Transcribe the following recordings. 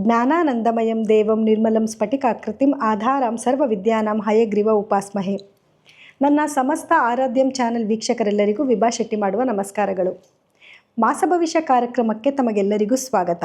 ಜ್ಞಾನಾನಂದಮಯಂ ದೇವಂ ನಿರ್ಮಲಂ ಸ್ಫಟಿಕಾಕೃತಿಂ ಆಧಾರಂ ಸರ್ವವಿದ್ಯಾನಾಂ ಹಯಗ್ರೀವ ಉಪಾಸ್ಮಹೆ. ನನ್ನ ಸಮಸ್ತ ಆರಾಧ್ಯಂ ಚಾನೆಲ್ ವೀಕ್ಷಕರೆಲ್ಲರಿಗೂ ವಿಭಾ ಶೆಟ್ಟಿ ಮಾಡುವ ನಮಸ್ಕಾರಗಳು. ಮಾಸ ಭವಿಷ್ಯ ಕಾರ್ಯಕ್ರಮಕ್ಕೆ ತಮಗೆಲ್ಲರಿಗೂ ಸ್ವಾಗತ.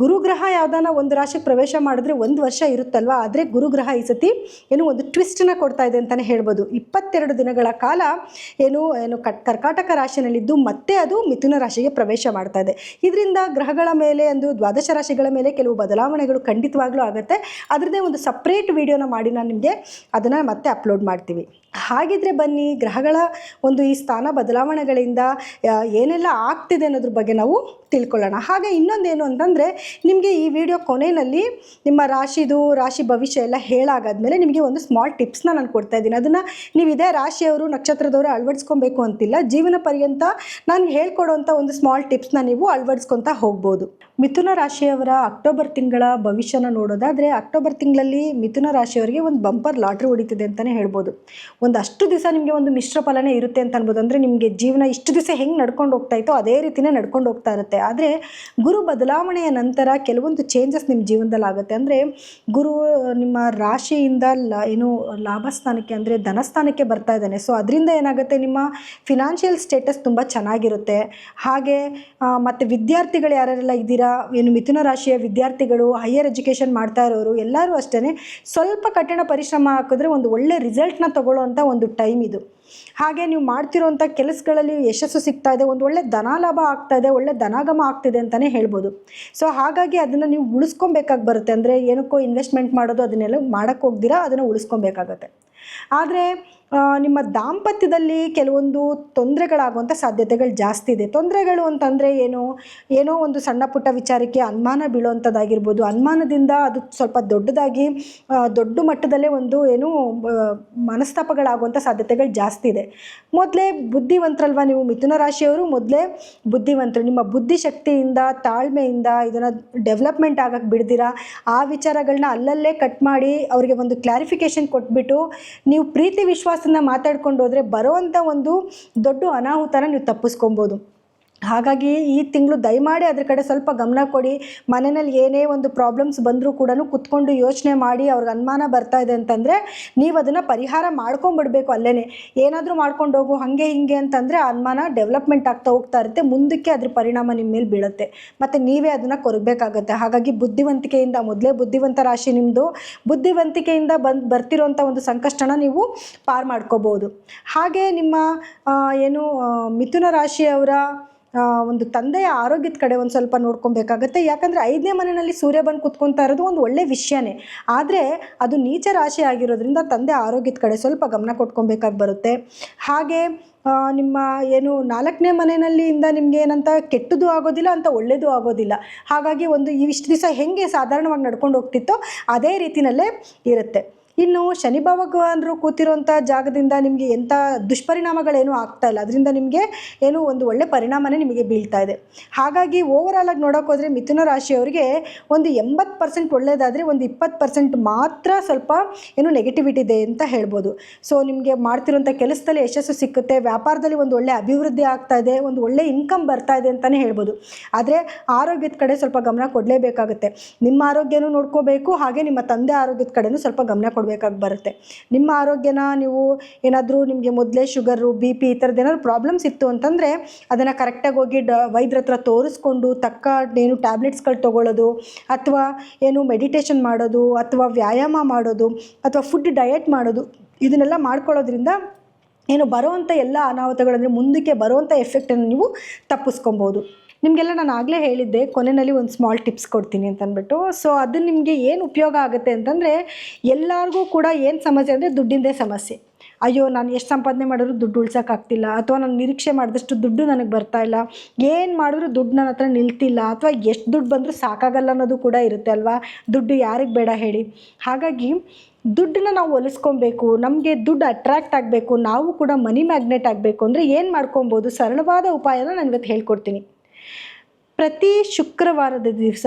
ಗುರುಗ್ರಹ ಯಾವ್ದಾನ ಒಂದು ರಾಶಿಗೆ ಪ್ರವೇಶ ಮಾಡಿದ್ರೆ ಒಂದು ವರ್ಷ ಇರುತ್ತಲ್ವ? ಆದರೆ ಗುರುಗ್ರಹ ಈ ಸತಿ ಏನು ಒಂದು ಟ್ವಿಸ್ಟನ್ನ ಕೊಡ್ತಾ ಇದೆ ಅಂತಲೇ ಹೇಳ್ಬೋದು. ಇಪ್ಪತ್ತೆರಡು ದಿನಗಳ ಕಾಲ ಏನು ಏನು ಕಟ್, ಕರ್ಕಾಟಕ ರಾಶಿಯಲ್ಲಿದ್ದು ಮತ್ತೆ ಅದು ಮಿಥುನ ರಾಶಿಗೆ ಪ್ರವೇಶ ಮಾಡ್ತಾ ಇದೆ. ಇದರಿಂದ ಗ್ರಹಗಳ ಮೇಲೆ ಒಂದು ದ್ವಾದಶ ರಾಶಿಗಳ ಮೇಲೆ ಕೆಲವು ಬದಲಾವಣೆಗಳು ಖಂಡಿತವಾಗ್ಲೂ ಆಗುತ್ತೆ. ಅದರದ್ದೇ ಒಂದು ಸಪ್ರೇಟ್ ವಿಡಿಯೋನ ಮಾಡಿ ನಾನು ನಿಮಗೆ ಅದನ್ನು ಮತ್ತೆ ಅಪ್ಲೋಡ್ ಮಾಡ್ತೀವಿ. ಹಾಗಿದ್ರೆ ಬನ್ನಿ, ಗ್ರಹಗಳ ಒಂದು ಈ ಸ್ಥಾನ ಬದಲಾವಣೆಗಳಿಂದ ಏನೆಲ್ಲ ಆಗ್ತಿದೆ ಅನ್ನೋದ್ರ ಬಗ್ಗೆ ನಾವು ತಿಳ್ಕೊಳ್ಳೋಣ. ಹಾಗೆ ಇನ್ನೊಂದೇನು ಅಂತಂದರೆ ನಿಮಗೆ ಈ ವಿಡಿಯೋ ಕೊನೆಯಲ್ಲಿ ನಿಮ್ಮ ರಾಶಿದು, ರಾಶಿ ಭವಿಷ್ಯ ಎಲ್ಲ ಹೇಳಾಗಾದ್ಮೇಲೆ ನಿಮಗೆ ಒಂದು ಸ್ಮಾಲ್ ಟಿಪ್ಸ್ನ ನಾನು ಕೊಡ್ತಾ ಇದ್ದೀನಿ. ಅದನ್ನು ನೀವು ಇದೇ ರಾಶಿಯವರು, ನಕ್ಷತ್ರದವರು ಅಳವಡಿಸ್ಕೊಬೇಕು ಅಂತಿಲ್ಲ. ಜೀವನ ಪರ್ಯಂತ ನಾನು ಹೇಳ್ಕೊಡೋಂಥ ಒಂದು ಸ್ಮಾಲ್ ಟಿಪ್ಸ್ನ ನೀವು ಅಳವಡಿಸ್ಕೊತಾ ಹೋಗ್ಬೋದು. ಮಿಥುನ ರಾಶಿಯವರ ಅಕ್ಟೋಬರ್ ತಿಂಗಳ ಭವಿಷ್ಯನ ನೋಡೋದಾದರೆ ಅಕ್ಟೋಬರ್ ತಿಂಗಳಲ್ಲಿ ಮಿಥುನ ರಾಶಿಯವರಿಗೆ ಒಂದು ಬಂಪರ್ ಲಾಟ್ರಿ ಹೊಡಿತಿದೆ ಅಂತಲೇ ಹೇಳ್ಬೋದು. ಒಂದು ಅಷ್ಟು ದಿವಸ ನಿಮಗೆ ಒಂದು ಮಿಶ್ರ ಫಲನೇ ಇರುತ್ತೆ ಅಂತ ಅನ್ಬೋದು. ಅಂದರೆ ನಿಮಗೆ ಜೀವನ ಇಷ್ಟು ದಿವಸ ಹೆಂಗೆ ನಡ್ಕೊಂಡು ಹೋಗ್ತಾ ಇತ್ತೋ ಅದೇ ರೀತಿಯೇ ನಡ್ಕೊಂಡು ಹೋಗ್ತಾ ಇರುತ್ತೆ. ಆದರೆ ಗುರು ಬದಲಾವಣೆಯ ನಂತರ ಕೆಲವೊಂದು ಚೇಂಜಸ್ ನಿಮ್ಮ ಜೀವನದಲ್ಲಿ ಆಗುತ್ತೆ. ಅಂದರೆ ಗುರು, ನಿಮ್ಮ ರಾಶಿಯಿಂದ ಲ, ಏನು ಲಾಭಸ್ಥಾನಕ್ಕೆ ಅಂದರೆ ಧನಸ್ಥಾನಕ್ಕೆ ಬರ್ತಾ ಇದ್ದಾನೆ. ಸೊ ಅದರಿಂದ ಏನಾಗುತ್ತೆ? ನಿಮ್ಮ ಫಿನಾನ್ಷಿಯಲ್ ಸ್ಟೇಟಸ್ ತುಂಬ ಚೆನ್ನಾಗಿರುತ್ತೆ. ಹಾಗೆ ಮತ್ತು ವಿದ್ಯಾರ್ಥಿಗಳು ಯಾರ್ಯಾರೆಲ್ಲ ಇದ್ದೀರಾ? ಏನು ಮಿಥುನ ರಾಶಿಯ ವಿದ್ಯಾರ್ಥಿಗಳು ಹೈಯರ್ ಎಜುಕೇಷನ್ ಮಾಡ್ತಾ ಇರೋರು ಎಲ್ಲರೂ ಅಷ್ಟೇ ಸ್ವಲ್ಪ ಕಠಿಣ ಪರಿಶ್ರಮ ಹಾಕಿದ್ರೆ ಒಂದು ಒಳ್ಳೆ ರಿಸಲ್ಟ್ನ ತಗೊಳ್ಳೋವಂಥ ಒಂದು ಟೈಮ್ ಇದು. ಹಾಗೆ ನೀವು ಮಾಡ್ತಿರೋಂಥ ಕೆಲಸಗಳಲ್ಲಿ ಯಶಸ್ಸು ಸಿಗ್ತಾ ಇದೆ, ಒಂದು ಒಳ್ಳೆ ಧನಾಲಾಭ ಆಗ್ತಾ ಇದೆ, ಒಳ್ಳೆ ಧನಾಗಮ ಆಗ್ತಿದೆ ಅಂತಲೇ ಹೇಳ್ಬೋದು. ಸೊ ಹಾಗಾಗಿ ಅದನ್ನು ನೀವು ಉಳಿಸ್ಕೊಬೇಕಾಗಿ ಬರುತ್ತೆ. ಅಂದರೆ ಏನಕ್ಕೋ ಇನ್ವೆಸ್ಟ್ಮೆಂಟ್ ಮಾಡೋದು ಅದನ್ನೆಲ್ಲ ಮಾಡೋಕ್ಕೆ ಹೋಗ್ದಿರಾ ಅದನ್ನು ಉಳಿಸ್ಕೊಬೇಕಾಗತ್ತೆ. ಆದರೆ ನಿಮ್ಮ ದಾಂಪತ್ಯದಲ್ಲಿ ಕೆಲವೊಂದು ತೊಂದರೆಗಳಾಗುವಂಥ ಸಾಧ್ಯತೆಗಳು ಜಾಸ್ತಿ ಇದೆ. ತೊಂದರೆಗಳು ಅಂತಂದರೆ ಏನು? ಏನೋ ಒಂದು ಸಣ್ಣ ಪುಟ್ಟ ವಿಚಾರಕ್ಕೆ ಅನುಮಾನ ಬೀಳುವಂಥದ್ದಾಗಿರ್ಬೋದು. ಅನುಮಾನದಿಂದ ಅದು ಸ್ವಲ್ಪ ದೊಡ್ಡದಾಗಿ ದೊಡ್ಡ ಮಟ್ಟದಲ್ಲೇ ಒಂದು ಏನು ಮನಸ್ತಾಪಗಳಾಗುವಂಥ ಸಾಧ್ಯತೆಗಳು ಜಾಸ್ತಿ ಇದೆ. ಮೊದಲೇ ಬುದ್ಧಿವಂತರಲ್ವ ನೀವು? ಮಿಥುನ ರಾಶಿಯವರು ಮೊದಲೇ ಬುದ್ಧಿವಂತರು. ನಿಮ್ಮ ಬುದ್ಧಿಶಕ್ತಿಯಿಂದ, ತಾಳ್ಮೆಯಿಂದ ಇದನ್ನು ಡೆವಲಪ್ಮೆಂಟ್ ಆಗಕ್ಕೆ ಬಿಡ್ದಿರಾ? ಆ ವಿಚಾರಗಳನ್ನ ಅಲ್ಲಲ್ಲೇ ಕಟ್ ಮಾಡಿ ಅವರಿಗೆ ಒಂದು ಕ್ಲಾರಿಫಿಕೇಷನ್ ಕೊಟ್ಬಿಟ್ಟು ನೀವು ಪ್ರೀತಿ ವಿಶ್ವಾಸನ ಮಾತಾಡ್ಕೊಂಡು ಹೋದರೆ ಬರೋವಂಥ ಒಂದು ದೊಡ್ಡ ಅನಾಹುತನ ನೀವು ತಪ್ಪಿಸ್ಕೊಬೋದು. ಹಾಗಾಗಿ ಈ ತಿಂಗಳು ದಯಮಾಡಿ ಅದ್ರ ಕಡೆ ಸ್ವಲ್ಪ ಗಮನ ಕೊಡಿ. ಮನೆಯಲ್ಲಿ ಏನೇ ಒಂದು ಪ್ರಾಬ್ಲಮ್ಸ್ ಬಂದರೂ ಕೂಡ ಕುತ್ಕೊಂಡು ಯೋಚನೆ ಮಾಡಿ ಅವ್ರಿಗೆ ಅನುಮಾನ ಬರ್ತಾ ಇದೆ ಅಂತಂದರೆ ನೀವು ಅದನ್ನು ಪರಿಹಾರ ಮಾಡ್ಕೊಂಬಿಡ್ಬೇಕು ಅಲ್ಲೇ ಏನಾದರೂ ಮಾಡ್ಕೊಂಡು ಹೋಗು ಹಾಗೆ ಹಿಂಗೆ ಅಂತಂದರೆ ಅನುಮಾನ ಡೆವಲಪ್ಮೆಂಟ್ ಆಗ್ತಾ ಹೋಗ್ತಾ ಇರುತ್ತೆ. ಮುಂದಕ್ಕೆ ಅದ್ರ ಪರಿಣಾಮ ನಿಮ್ಮ ಮೇಲೆ ಬೀಳುತ್ತೆ. ಮತ್ತು ನೀವೇ ಅದನ್ನು ಕೊರಗಬೇಕಾಗತ್ತೆ ಹಾಗಾಗಿ ಬುದ್ಧಿವಂತಿಕೆಯಿಂದ ಮೊದಲೇ ಬುದ್ಧಿವಂತ ರಾಶಿ ನಿಮ್ಮದು ಬುದ್ಧಿವಂತಿಕೆಯಿಂದ ಬಂದು ಬರ್ತಿರೋಂಥ ಒಂದು ಸಂಕಷ್ಟನ ನೀವು ಪಾರು ಮಾಡ್ಕೋಬೋದು. ಹಾಗೆ ನಿಮ್ಮ ಏನು ಮಿಥುನ ರಾಶಿಯವರ ಆ, ಒಂದು ತಂದೆಯ ಆರೋಗ್ಯದ ಕಡೆ ಒಂದು ಸ್ವಲ್ಪ ನೋಡ್ಕೊಬೇಕಾಗತ್ತೆ. ಯಾಕಂದರೆ ಐದನೇ ಮನೆಯಲ್ಲಿ ಸೂರ್ಯ ಬಂದು ಕುತ್ಕೊತಾ ಇರೋದು ಒಂದು ಒಳ್ಳೆ ವಿಷಯನೇ. ಆದರೆ ಅದು ನೀಚ ರಾಶಿ ಆಗಿರೋದ್ರಿಂದ ತಂದೆ ಆರೋಗ್ಯದ ಕಡೆ ಸ್ವಲ್ಪ ಗಮನ ಕೊಟ್ಕೊಬೇಕಾಗಿ ಬರುತ್ತೆ. ಹಾಗೆ ನಿಮ್ಮ ಏನು ನಾಲ್ಕನೇ ಮನೆಯಲ್ಲಿ ಇಂದ ನಿಮಗೆ ಏನಂತ ಕೆಟ್ಟದ್ದು ಆಗೋದಿಲ್ಲ, ಅಂತ ಒಳ್ಳೆಯದು ಆಗೋದಿಲ್ಲ. ಹಾಗಾಗಿ ಒಂದು ಇವಿಷ್ಟು ದಿವಸ ಹೆಂಗೆ ಸಾಧಾರಣವಾಗಿ ನಡ್ಕೊಂಡು ಹೋಗ್ತಿತ್ತೋ ಅದೇ ರೀತಿಯಲ್ಲೇ ಇರುತ್ತೆ. ಇನ್ನು ಶನಿ ಭಗವಾನರು ಕೂತಿರೋಂಥ ಜಾಗದಿಂದ ನಿಮಗೆ ಎಂಥ ದುಷ್ಪರಿಣಾಮಗಳೇನೂ ಆಗ್ತಾ ಇಲ್ಲ. ಅದರಿಂದ ನಿಮಗೆ ಏನು ಒಂದು ಒಳ್ಳೆ ಪರಿಣಾಮನೇ ನಿಮಗೆ ಬೀಳ್ತಾ ಇದೆ. ಹಾಗಾಗಿ ಓವರಾಲ್ ಆಗಿ ನೋಡೋಕ್ಕೋದ್ರೆ ಮಿಥುನ ರಾಶಿಯವರಿಗೆ ಒಂದು ಎಂಬತ್ತು ಪರ್ಸೆಂಟ್ ಒಳ್ಳೆಯದಾದರೆ ಒಂದು ಇಪ್ಪತ್ತು ಪರ್ಸೆಂಟ್ ಮಾತ್ರ ಸ್ವಲ್ಪ ಏನು ನೆಗೆಟಿವಿಟಿ ಇದೆ ಅಂತ ಹೇಳ್ಬೋದು. ಸೊ ನಿಮಗೆ ಮಾಡ್ತಿರೋಂಥ ಕೆಲಸದಲ್ಲಿ ಯಶಸ್ಸು ಸಿಕ್ಕುತ್ತೆ, ವ್ಯಾಪಾರದಲ್ಲಿ ಒಂದು ಒಳ್ಳೆ ಅಭಿವೃದ್ಧಿ ಆಗ್ತಾ ಇದೆ, ಒಂದು ಒಳ್ಳೆ ಇನ್ಕಮ್ ಬರ್ತಾ ಇದೆ ಅಂತಲೇ ಹೇಳ್ಬೋದು. ಆದರೆ ಆರೋಗ್ಯದ ಕಡೆ ಸ್ವಲ್ಪ ಗಮನ ಕೊಡಲೇಬೇಕಾಗುತ್ತೆ. ನಿಮ್ಮ ಆರೋಗ್ಯನೂ ನೋಡ್ಕೋಬೇಕು, ಹಾಗೆ ನಿಮ್ಮ ತಂದೆ ಆರೋಗ್ಯದ ಕಡೆನೂ ಸ್ವಲ್ಪ ಗಮನ ಕೊಡಬೇಕು. ನೋಡ್ಕೋಬೇಕಾಗಿ ಬರುತ್ತೆ. ನಿಮ್ಮ ಆರೋಗ್ಯನ ನೀವು ಏನಾದರೂ ನಿಮಗೆ ಮೊದಲೇ ಶುಗರು, ಬಿ ಪಿ ಈ ಥರದ್ದು ಏನಾದ್ರು ಪ್ರಾಬ್ಲಮ್ಸ್ ಇತ್ತು ಅಂತಂದರೆ ಅದನ್ನು ಕರೆಕ್ಟಾಗಿ ಹೋಗಿ ಡ, ವೈದ್ಯರ ಹತ್ರ ತೋರಿಸ್ಕೊಂಡು ತಕ್ಕ ಏನು ಟ್ಯಾಬ್ಲೆಟ್ಸ್ಗಳು ತೊಗೊಳ್ಳೋದು ಅಥವಾ ಏನು ಮೆಡಿಟೇಷನ್ ಮಾಡೋದು ಅಥವಾ ವ್ಯಾಯಾಮ ಮಾಡೋದು ಅಥವಾ ಫುಡ್ ಡಯಟ್ ಮಾಡೋದು ಇದನ್ನೆಲ್ಲ ಮಾಡ್ಕೊಳ್ಳೋದ್ರಿಂದ ಏನು ಬರೋವಂಥ ಎಲ್ಲ ಅನಾಹುತಗಳಂದರೆ ಮುಂದಕ್ಕೆ ಬರುವಂಥ ಎಫೆಕ್ಟನ್ನು ನೀವು ತಪ್ಪಿಸ್ಕೊಬೋದು. ನಿಮಗೆಲ್ಲ ನಾನು ಆಗಲೇ ಹೇಳಿದ್ದೆ, ಕೊನೆಯಲ್ಲಿ ಒಂದು ಸ್ಮಾಲ್ ಟಿಪ್ಸ್ ಕೊಡ್ತೀನಿ ಅಂತಂದ್ಬಿಟ್ಟು. ಸೊ ಅದು ನಿಮಗೆ ಏನು ಉಪಯೋಗ ಆಗುತ್ತೆ ಅಂತಂದರೆ, ಎಲ್ಲರಿಗೂ ಕೂಡ ಏನು ಸಮಸ್ಯೆ ಅಂದರೆ ದುಡ್ಡಿಂದೇ ಸಮಸ್ಯೆ. ಅಯ್ಯೋ, ನಾನು ಎಷ್ಟು ಸಂಪಾದನೆ ಮಾಡಿದ್ರು ದುಡ್ಡು ಉಳ್ಸೋಕ್ಕಾಗ್ತಿಲ್ಲ ಅಥವಾ ನಾನು ನಿರೀಕ್ಷೆ ಮಾಡಿದಷ್ಟು ದುಡ್ಡು ನನಗೆ ಬರ್ತಾ ಇಲ್ಲ. ಏನು ಮಾಡಿದ್ರು ದುಡ್ಡು ನನ್ನ ಹತ್ರ ನಿಲ್ತಿಲ್ಲ, ಅಥವಾ ಎಷ್ಟು ದುಡ್ಡು ಬಂದರೂ ಸಾಕಾಗಲ್ಲ ಅನ್ನೋದು ಕೂಡ ಇರುತ್ತೆ ಅಲ್ವಾ? ದುಡ್ಡು ಯಾರಿಗೆ ಬೇಡ ಹೇಳಿ. ಹಾಗಾಗಿ, ದುಡ್ಡನ್ನ ನಾವು ಒಲಿಸ್ಕೊಬೇಕು, ನಮಗೆ ದುಡ್ಡು ಅಟ್ರಾಕ್ಟ್ ಆಗಬೇಕು, ನಾವು ಕೂಡ ಮನಿ ಮ್ಯಾಗ್ನೆಟ್ ಆಗಬೇಕು ಅಂದರೆ ಏನು ಮಾಡ್ಕೊಬೋದು? ಸರಳವಾದ ಉಪಾಯನ ನಾನು ಇವತ್ತು ಹೇಳ್ಕೊಡ್ತೀನಿ. ಪ್ರತಿ ಶುಕ್ರವಾರದ ದಿವಸ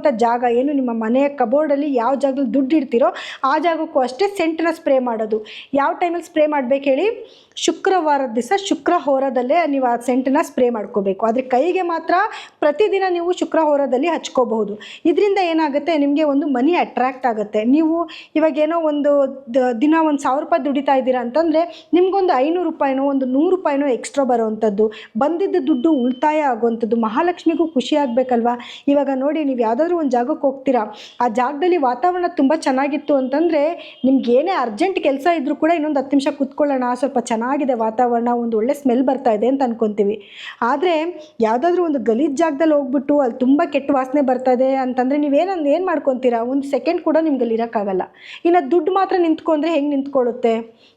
ದುಡ್ಡಿಡೋವಂಥ ಜಾಗ ಏನು? ನಿಮ್ಮ ಮನೆಯ ಕಬೋರ್ಡಲ್ಲಿ ಯಾವ ಜಾಗದಲ್ಲಿ ದುಡ್ಡು ಇಡ್ತೀರೋ ಆ ಜಾಗಕ್ಕೂ ಅಷ್ಟೇ ಸೆಂಟನ್ನ ಸ್ಪ್ರೇ ಮಾಡೋದು. ಯಾವ ಟೈಮಲ್ಲಿ ಸ್ಪ್ರೇ ಮಾಡ್ಬೇಕು ಹೇಳಿ? ಶುಕ್ರವಾರದ ದಿವಸ ಶುಕ್ರ ಹೋರದಲ್ಲೇ ನೀವು ಆ ಸೆಂಟನ್ನ ಸ್ಪ್ರೇ ಮಾಡ್ಕೋಬೇಕು. ಆದರೆ ಕೈಗೆ ಮಾತ್ರ ಪ್ರತಿದಿನ ನೀವು ಶುಕ್ರ ಹೋರದಲ್ಲಿ ಹಚ್ಕೋಬಹುದು. ಇದರಿಂದ ಏನಾಗುತ್ತೆ? ನಿಮಗೆ ಒಂದು ಮನಿ ಅಟ್ರ್ಯಾಕ್ಟ್ ಆಗುತ್ತೆ. ನೀವು ಇವಾಗ ಏನೋ ಒಂದು ದಿನ ಒಂದು ಸಾವಿರ ರೂಪಾಯಿ ದುಡಿತಾ ಇದ್ದೀರಾ ಅಂತಂದರೆ ನಿಮಗೊಂದು ಐನೂರು ರೂಪಾಯಿನೋ, ಒಂದು ನೂರು ರೂಪಾಯಿನೋ ಎಕ್ಸ್ಟ್ರಾ ಬರೋವಂಥದ್ದು. ಬಂದಿದ್ದ ದುಡ್ಡು ಉಳಿತಾಯ ಆಗುವಂಥದ್ದು. ಮಹಾಲಕ್ಷ್ಮಿಗೂ ಖುಷಿ ಆಗಬೇಕಲ್ವಾ? ಇವಾಗ ನೋಡಿ, ನೀವು ಯಾವುದಾದ್ರೂ ಒಂದು ಜಾಗಕ್ಕೆ ಹೋಗ್ತೀರಾ. ಆ ಜಾಗದಲ್ಲಿ ವಾತಾವರಣ ತುಂಬ ಚೆನ್ನಾಗಿತ್ತು ಅಂತಂದರೆ ನಿಮ್ಗೆ ಏನೇ ಅರ್ಜೆಂಟ್ ಕೆಲಸ ಇದ್ದರೂ ಕೂಡ ಇನ್ನೊಂದು ಹತ್ತು ನಿಮಿಷ ಕೂತ್ಕೊಳ್ಳೋಣ. ಸ್ವಲ್ಪ ಚೆನ್ನಾಗಿದೆ ವಾತಾವರಣ, ಒಂದು ಒಳ್ಳೆ ಸ್ಮೆಲ್ ಬರ್ತಾ ಇದೆ ಅಂತ ಅಂದ್ಕೊತೀವಿ ಆದರೆ ಯಾವುದಾದ್ರೂ ಒಂದು ಗಲೀಜು ಜಾಗದಲ್ಲಿ ಹೋಗ್ಬಿಟ್ಟು ಅಲ್ಲಿ ತುಂಬ ಕೆಟ್ಟ ವಾಸನೆ ಬರ್ತಾ ಇದೆ ಅಂತಂದರೆ ನೀವೇನಂದು ಏನು ಮಾಡ್ಕೊತೀರಾ? ಒಂದು ಸೆಕೆಂಡ್ ಕೂಡ ನಿಮ್ಗೆ ಅಲ್ಲಿ ಇರೋಕ್ಕಾಗಲ್ಲ. ಇನ್ನು ದುಡ್ಡು ಮಾತ್ರ ನಿಂತ್ಕೊಂಡ್ರೆ ಹೆಂಗೆ ನಿಂತ್ಕೊಳ್ಳುತ್ತೆ?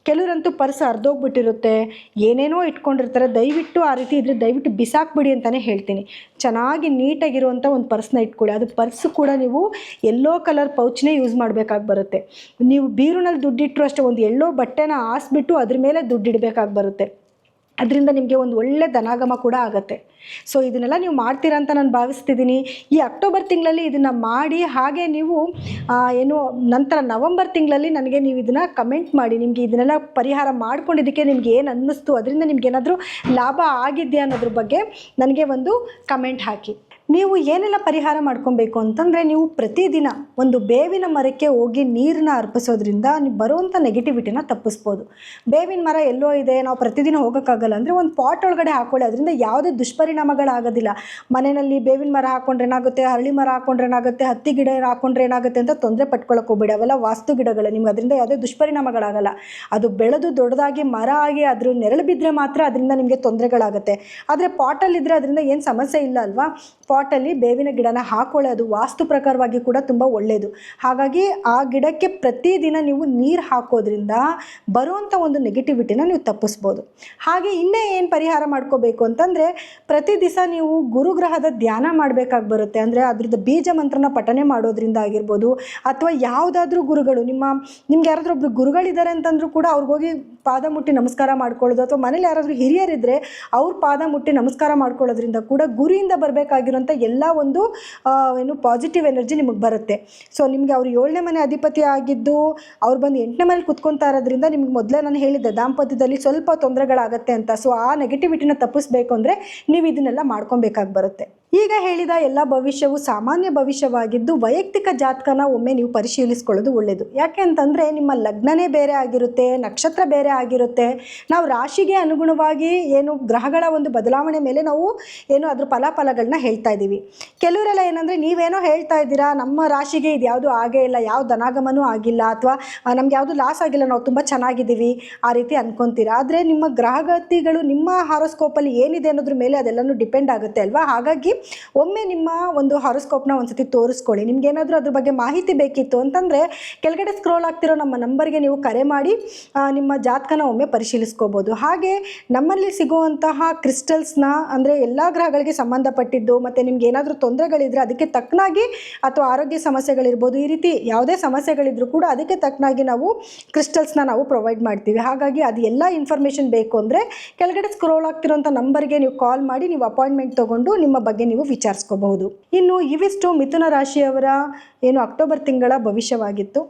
ಕೆಲವರಂತೂ ಪರ್ಸ್ ಹರಿದೋಗ್ಬಿಟ್ಟಿರುತ್ತೆ. ಏನೇನೋ ಇಟ್ಕೊಂಡಿರ್ತಾರೆ. ದಯವಿಟ್ಟು ಆ ರೀತಿ ಇದ್ರೆ ದಯವಿಟ್ಟು ಬಿಸಾಕ್ಬಿಡಿ ಅಂತಲೇ ಹೇಳ್ತೀನಿ. ಚೆನ್ನಾಗಿ ನೀಟಾಗಿರುವಂಥ ಒಂದು ಪರ್ಸ್ನ ಇಟ್ಕೊಳ್ಳಿ. ಅದು ಪರ್ಸ್ ಕೂಡ ನೀವು ಎಲ್ಲೋ ಕಲರ್ ಪೌಚ್ನೇ ಯೂಸ್ ಮಾಡಬೇಕಾಗಿ ಬರುತ್ತೆ. ನೀವು ಬೀರುನಲ್ಲಿ ದುಡ್ಡಿಟ್ಟರು ಅಷ್ಟೇ ಒಂದು ಎಲ್ಲೋ ಬಟ್ಟೆನ ಹಾಸ್ಬಿಟ್ಟು ಅದ್ರ ಮೇಲೆ ದುಡ್ಡಿಡಬೇಕಾಗಿ ಬರುತ್ತೆ. ಅದರಿಂದ ನಿಮಗೆ ಒಂದು ಒಳ್ಳೆ ಧನಾಗಮ ಕೂಡ ಆಗುತ್ತೆ. ಸೊ ಇದನ್ನೆಲ್ಲ ನೀವು ಮಾಡ್ತೀರಾ ಅಂತ ನಾನು ಭಾವಿಸ್ತಿದ್ದೀನಿ ಈ ಅಕ್ಟೋಬರ್ ತಿಂಗಳಲ್ಲಿ ಇದನ್ನು ಮಾಡಿ, ಹಾಗೆ ನೀವು ಏನು, ನಂತರ ನವಂಬರ್ ತಿಂಗಳಲ್ಲಿ ನನಗೆ ನೀವು ಇದನ್ನು ಕಮೆಂಟ್ ಮಾಡಿ. ನಿಮಗೆ ಇದನ್ನೆಲ್ಲ ಪರಿಹಾರ ಮಾಡ್ಕೊಂಡಿದ್ದಕ್ಕೆ ನಿಮ್ಗೆ ಏನು ಅನ್ನಿಸ್ತು, ಅದರಿಂದ ನಿಮ್ಗೆ ಏನಾದರೂ ಲಾಭ ಆಗಿದೆಯಾ ಅನ್ನೋದ್ರ ಬಗ್ಗೆ ನನಗೆ ಒಂದು ಕಮೆಂಟ್ ಹಾಕಿ. ನೀವು ಏನೆಲ್ಲ ಪರಿಹಾರ ಮಾಡ್ಕೊಬೇಕು ಅಂತಂದರೆ ನೀವು ಪ್ರತಿದಿನ ಒಂದು ಬೇವಿನ ಮರಕ್ಕೆ ಹೋಗಿ ನೀರನ್ನ ಅರ್ಪಿಸೋದ್ರಿಂದ ನೀವು ಬರುವಂಥ ನೆಗೆಟಿವಿಟಿನ ತಪ್ಪಿಸ್ಬೋದು. ಬೇವಿನ ಮರ ಎಲ್ಲೋ ಇದೆ, ನಾವು ಪ್ರತಿದಿನ ಹೋಗೋಕ್ಕಾಗಲ್ಲ ಅಂದರೆ ಒಂದು ಪಾಟ್ ಒಳಗಡೆ ಹಾಕೊಳ್ಳಿ. ಅದರಿಂದ ಯಾವುದೇ ದುಷ್ಪರಿಣಾಮಗಳಾಗೋದಿಲ್ಲ. ಮನೆಯಲ್ಲಿ ಬೇವಿನ ಮರ ಹಾಕೊಂಡ್ರೆ ಏನಾಗುತ್ತೆ? ಹರಳಿ ಮರ ಹಾಕೊಂಡ್ರೆ ಏನಾಗುತ್ತೆ? ಹತ್ತಿ ಗಿಡ ಹಾಕೊಂಡ್ರೆ ಏನಾಗುತ್ತೆ ಅಂತ ತೊಂದರೆ ಪಟ್ಕೊಳ್ಳೋಕೆ ಹೋಗ್ಬೇಡಿ. ಅವೆಲ್ಲ ವಾಸ್ತು ಗಿಡಗಳು. ನಿಮ್ಗೆ ಅದರಿಂದ ಯಾವುದೇ ದುಷ್ಪರಿಣಾಮಗಳಾಗಲ್ಲ. ಅದು ಬೆಳೆದು ದೊಡ್ಡದಾಗಿ ಮರ ಆಗಿ ಅದ್ರ ನೆರಳು ಬಿದ್ದರೆ ಮಾತ್ರ ಅದರಿಂದ ನಿಮಗೆ ತೊಂದರೆಗಳಾಗುತ್ತೆ. ಆದರೆ ಪಾಟಲ್ಲಿದ್ದರೆ ಅದರಿಂದ ಏನು ಸಮಸ್ಯೆ ಇಲ್ಲ ಅಲ್ವಾ? ಪಾಟಲ್ಲಿ ಬೇವಿನ ಗಿಡನ ಹಾಕೊಳ್ಳಿ ಅದು ವಾಸ್ತು ಪ್ರಕಾರವಾಗಿ ಕೂಡ ತುಂಬ ಒಳ್ಳೆಯದು ಹಾಗಾಗಿ ಆ ಗಿಡಕ್ಕೆ ಪ್ರತಿದಿನ ನೀವು ನೀರು ಹಾಕೋದ್ರಿಂದ ಬರುವಂಥ ಒಂದು ನೆಗೆಟಿವಿಟಿನ ನೀವು ತಪ್ಪಿಸ್ಬೋದು. ಹಾಗೆ ಇನ್ನೇ ಏನು ಪರಿಹಾರ ಮಾಡ್ಕೋಬೇಕು ಅಂತಂದರೆ ಪ್ರತಿ ದಿವಸ ನೀವು ಗುರುಗ್ರಹದ ಧ್ಯಾನ ಮಾಡಬೇಕಾಗಿ ಬರುತ್ತೆ. ಅಂದರೆ ಅದ್ರದ್ದು ಬೀಜ ಮಂತ್ರನ ಪಠನೆ ಮಾಡೋದ್ರಿಂದ ಆಗಿರ್ಬೋದು, ಅಥವಾ ಯಾವುದಾದ್ರೂ ಗುರುಗಳು, ನಿಮ್ಮ ನಿಮ್ಗೆ ಯಾರಾದರೂ ಒಬ್ರು ಗುರುಗಳಿದ್ದಾರೆ ಅಂತಂದ್ರೂ ಕೂಡ ಅವ್ರಿಗೋಗಿ ಪಾದ ಮುಟ್ಟಿ ನಮಸ್ಕಾರ ಮಾಡ್ಕೊಳ್ಳೋದು, ಅಥವಾ ಮನೇಲಿ ಯಾರಾದರೂ ಹಿರಿಯರಿದ್ದರೆ ಅವ್ರ ಪಾದ ಮುಟ್ಟಿ ನಮಸ್ಕಾರ ಮಾಡ್ಕೊಳ್ಳೋದ್ರಿಂದ ಕೂಡ ಗುರಿಯಿಂದ ಬರಬೇಕಾಗಿರೋಂಥ ಎಲ್ಲ ಒಂದು ಏನು ಪಾಸಿಟಿವ್ ಎನರ್ಜಿ ನಿಮಗೆ ಬರುತ್ತೆ. ಸೊ ನಿಮಗೆ ಅವ್ರು ಏಳನೇ ಮನೆ ಅಧಿಪತಿ ಆಗಿದ್ದು, ಅವ್ರು ಬಂದು ಎಂಟನೇ ಮನೇಲಿ ಕುತ್ಕೊತಾ ಇರೋದ್ರಿಂದ ನಿಮ್ಗೆ ಮೊದಲೇ ನಾನು ಹೇಳಿದ್ದೆ, ದಾಂಪತ್ಯದಲ್ಲಿ ಸ್ವಲ್ಪ ತೊಂದರೆಗಳಾಗತ್ತೆ ಅಂತ. ಸೊ ಆ ನೆಗೆಟಿವಿಟಿನ ತಪ್ಪಿಸ್ಬೇಕು ಅಂದರೆ ನೀವು ಇದನ್ನೆಲ್ಲ ಮಾಡ್ಕೊಬೇಕಾಗಿ ಬರುತ್ತೆ. ಈಗ ಹೇಳಿದ ಎಲ್ಲ ಭವಿಷ್ಯವು ಸಾಮಾನ್ಯ ಭವಿಷ್ಯವಾಗಿದ್ದು ವೈಯಕ್ತಿಕ ಜಾತಕನ ಒಮ್ಮೆ ನೀವು ಪರಿಶೀಲಿಸ್ಕೊಳ್ಳೋದು ಒಳ್ಳೆಯದು ಯಾಕೆ ಅಂತಂದರೆ ನಿಮ್ಮ ಲಗ್ನನೇ ಬೇರೆ ಆಗಿರುತ್ತೆ, ನಕ್ಷತ್ರ ಬೇರೆ ಆಗಿರುತ್ತೆ. ನಾವು ರಾಶಿಗೆ ಅನುಗುಣವಾಗಿ ಏನು ಗ್ರಹಗಳ ಒಂದು ಬದಲಾವಣೆ ಮೇಲೆ ನಾವು ಏನು ಅದ್ರ ಫಲಾಫಲಗಳನ್ನ ಹೇಳ್ತಾ ಇದ್ದೀವಿ. ಕೆಲವರೆಲ್ಲ ಏನಂದರೆ ನೀವೇನೋ ಹೇಳ್ತಾ ಇದ್ದೀರಾ, ನಮ್ಮ ರಾಶಿಗೆ ಇದು ಯಾವುದು ಆಗೇ ಇಲ್ಲ ಯಾವ ಧನಾಗಮನೂ ಆಗಿಲ್ಲ ಅಥವಾ ನಮ್ಗೆ ಯಾವುದು ಲಾಸ್ ಆಗಿಲ್ಲ, ನಾವು ತುಂಬ ಚೆನ್ನಾಗಿದ್ದೀವಿ ಆ ರೀತಿ ಅನ್ಕೊಂತೀರಾ. ಆದರೆ ನಿಮ್ಮ ಗ್ರಹಗತಿಗಳು ನಿಮ್ಮ ಹಾರೋಸ್ಕೋಪಲ್ಲಿ ಏನಿದೆ ಅನ್ನೋದ್ರ ಮೇಲೆ ಅದೆಲ್ಲನೂ ಡಿಪೆಂಡ್ ಆಗುತ್ತೆ ಅಲ್ವಾ? ಹಾಗಾಗಿ ಒಮ್ಮೆ ನಿಮ್ಮ ಒಂದು ಹಾರೋಸ್ಕೋಪ್ನ ಒಂದ್ಸತಿ ತೋರಿಸ್ಕೊಳ್ಳಿ. ನಿಮ್ಗೆ ಏನಾದರೂ ಅದ್ರ ಬಗ್ಗೆ ಮಾಹಿತಿ ಬೇಕಿತ್ತು ಅಂತಂದರೆ ಕೆಳಗಡೆ ಸ್ಕ್ರೋಲ್ ಆಗ್ತಿರೋ ನಮ್ಮ ನಂಬರ್ಗೆ ನೀವು ಕರೆ ಮಾಡಿ ನಿಮ್ಮ ಜಾತಕನ ಒಮ್ಮೆ ಪರಿಶೀಲಿಸ್ಕೋಬೋದು. ಹಾಗೆ ನಮ್ಮಲ್ಲಿ ಸಿಗುವಂತಹ ಕ್ರಿಸ್ಟಲ್ಸ್ನ ಅಂದರೆ ಎಲ್ಲ ಗ್ರಹಗಳಿಗೆ ಸಂಬಂಧಪಟ್ಟಿದ್ದು, ಮತ್ತು ನಿಮ್ಗೆ ಏನಾದರೂ ತೊಂದರೆಗಳಿದ್ರೆ ಅದಕ್ಕೆ ತಕ್ಕನಾಗಿ ಅಥವಾ ಆರೋಗ್ಯ ಸಮಸ್ಯೆಗಳಿರ್ಬೋದು, ಈ ರೀತಿ ಯಾವುದೇ ಸಮಸ್ಯೆಗಳಿದ್ರೂ ಕೂಡ ಅದಕ್ಕೆ ತಕ್ಕನಾಗಿ ನಾವು ಕ್ರಿಸ್ಟಲ್ಸ್ನ ನಾವು ಪ್ರೊವೈಡ್ ಮಾಡ್ತೀವಿ. ಹಾಗಾಗಿ ಅದು ಎಲ್ಲ ಇನ್ಫಾರ್ಮೇಷನ್ ಬೇಕು ಅಂದರೆ ಕೆಳಗಡೆ ಸ್ಕ್ರೋಲ್ ಆಗ್ತಿರೋಂಥ ನಂಬರ್ಗೆ ನೀವು ಕಾಲ್ ಮಾಡಿ, ನೀವು ಅಪಾಯಿಂಟ್ಮೆಂಟ್ ತೊಗೊಂಡು ನಿಮ್ಮ ಬಗ್ಗೆ ನೀವು ವಿಚಾರಿಸ್ಕೋಬಹುದು. ಇನ್ನು ಇವಿಷ್ಟು ಮಿಥುನ ರಾಶಿಯವರ ಏನು ಅಕ್ಟೋಬರ್ ತಿಂಗಳ ಭವಿಷ್ಯವಾಗಿತ್ತು?